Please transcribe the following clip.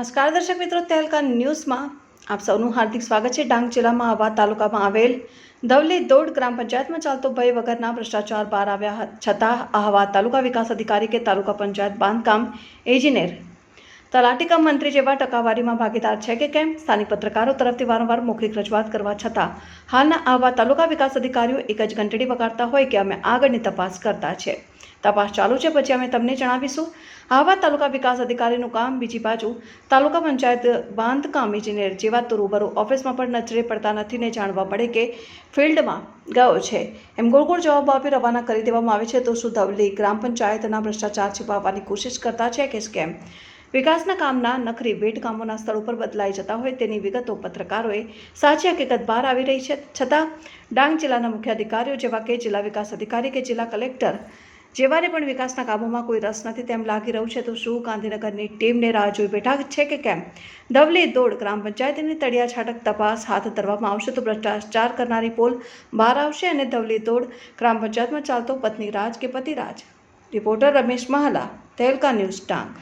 નમસ્કાર દર્શક મિત્રો તહેલકા ન્યૂઝમાં આપ સૌનું હાર્દિક સ્વાગત છે. ડાંગ જિલ્લામાં આવા તાલુકામાં આવેલ ધવલી દોડ ગ્રામ પંચાયતમાં ચાલતો ભય વગરના ભ્રષ્ટાચાર બહાર આવ્યા છતાં આહવા તાલુકા વિકાસ અધિકારી કે તાલુકા પંચાયત બાંધકામ એન્જિનિયર તલાટી કમ મંત્રી જેવા ટકાવારીમાં ભાગીદાર છે કે કેમ? સ્થાનિક પત્રકારો તરફથી વારંવાર મૌખિક રજૂઆત કરવા છતાં હાલના આવા તાલુકા વિકાસ અધિકારીઓ એક જ ઘંટડી વગાડતા હોય કે અમે આગળની તપાસ કરતા છે. તપાસ ચાલુ છે, પછી અમે તમને જણાવીશું. આવા તાલુકા વિકાસ અધિકારીનું કામ બીજી બાજુ તાલુકા પંચાયત બાંધકામ ઇજનેર જેવા તો રૂબરૂ ઓફિસમાં પણ નજરે પડતા નથી ને જાણવા મળે કે ફિલ્ડમાં ગયો છે. એમ ગોળ ગોળ જવાબો આપી રવાના કરી દેવામાં આવે છે. તો શું ધવલી ગ્રામ પંચાયતના ભ્રષ્ટાચાર छिपाવવાની કોશિશ કરતા છે કે સ્કેમ વિકાસના કામના નખરી ભેટ કામોના સ્થળ ઉપર બદલાઈ જતા હોય તેની વિગતો પત્રકારોએ સાચી હકીકત બહાર આવી રહી છે. છતાં, ડાંગ જિલ્લાના મુખ્ય અધિકારીઓ જેવા કે જિલ્લા વિકાસ અધિકારી કે જિલ્લા કલેક્ટર જેવાને પણ વિકાસના કામોમાં કોઈ રસ નથી તેમ લાગી રહ્યું છે, તો શું ગાંધીનગરની ટીમને રાહ જોઈ બેઠા છે કે કેમ? ધવલી દોડ ગ્રામ પંચાયતની તળિયા છાટક તપાસ હાથ ધરવામાં આવશે તો ભ્રષ્ટાચાર કરનારી પોલ બહાર આવશે અને ધવલી દોડ ગ્રામ પંચાયતમાં ચાલતો પત્ની રાજ કે પતિ રાજ? Reporter Ramesh Mahala, Tehelka news Dang.